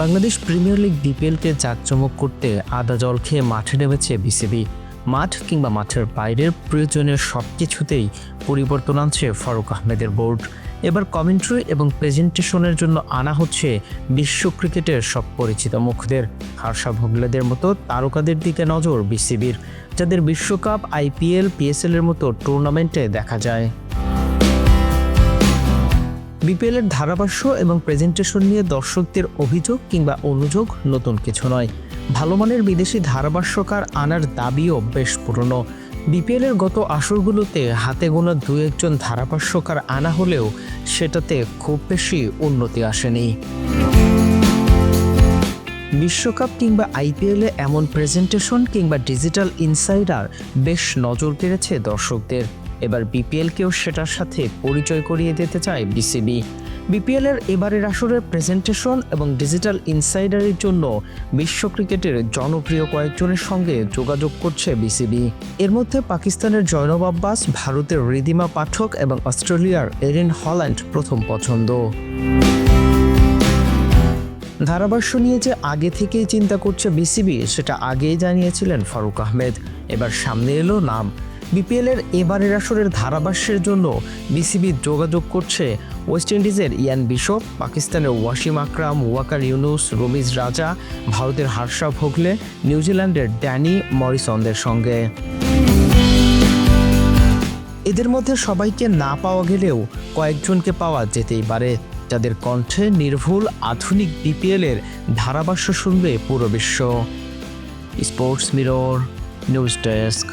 Bangladesh premier league বিপিএলকে জাঁকজমক করতে আদা জল খেয়ে মাঠে নেমেছে বিসিবি। মাঠ কিংবা মাঠের বাইরের প্রয়োজনীয় সব কিছুতেই পরিবর্তন আনছে ফারুক আহমেদের বোর্ড। এবার কমেন্ট্রি এবং প্রেজেন্টেশনের জন্য আনা হচ্ছে বিশ্ব ক্রিকেটের সব পরিচিত মুখদের। হার্ষা ভোগলেদের মতো তারকাদের দিকে নজর বিসিবির, যাদের বিশ্বকাপ, আইপিএল, পিএসএল এর মতো টুর্নামেন্টে দেখা যায়। বিপিএল এর ধারাভাষ্য এবং প্রেজেন্টেশন নিয়ে দর্শকদের অভিযোগ কিংবা অনুযোগ নতুন কিছু নয়। ভালো মানের বিদেশি ধারাভাষ্যকার আনার দাবিও বেশ পুরনো। বিপিএল এর গত আসরগুলোতে হাতে গোনা দু একজন ধারাভাষ্যকার আনা হলেও সেটাতে খুব বেশি উন্নতি আসেনি। বিশ্বকাপ কিংবা আইপিএলে এমন প্রেজেন্টেশন কিংবা ডিজিটাল ইনসাইডার বেশ নজর কেড়েছে দর্শকদের। এবার বিপিএলকেও সেটার সাথে পরিচয় করিয়ে দিতে চায় বিসিবি বিপিএল এর এবারের আসরের প্রেজেন্টেশন এবং ডিজিটাল ইনসাইডারের জন্য বিশ্ব ক্রিকেটের জনপ্রিয় কয়েকজনের সঙ্গে যোগাযোগ করছে বিসিবি এর মধ্যে পাকিস্তানের জয়নব আব্বাস, ভারতের রিদিমা পাঠক এবং অস্ট্রেলিয়ার এরিন হল্যান্ড প্রথম পছন্দ। ধারাভাষ্য নিয়ে যে আগে থেকেই চিন্তা করছে বিসিবি সেটা আগেই জানিয়েছিলেন ফারুক আহমেদ। এবার সামনে এলো নাম। বিপিএল এর এবারের আসরের ধারাভাষ্যের জন্য বিসিবি যোগাযোগ করছে ওয়েস্ট ইন্ডিজের ইয়ান বিশপ, পাকিস্তানের ওয়াসিম আকরাম, ওয়াকার ইউনুস, রমিজ রাজা, ভারতের হার্ষা ভোগলে নিউজিল্যান্ডের ড্যানি মরিসনদের সঙ্গে। এদের মধ্যে সবাইকে না পাওয়া গেলেও কয়েকজনকে পাওয়া যেতেই পারে। যাদের কণ্ঠে নির্ভুল আধুনিক বিপিএল এর ধারাভাষ্য শুনবে পুরো বিশ্ব। Sports mirror, news desk.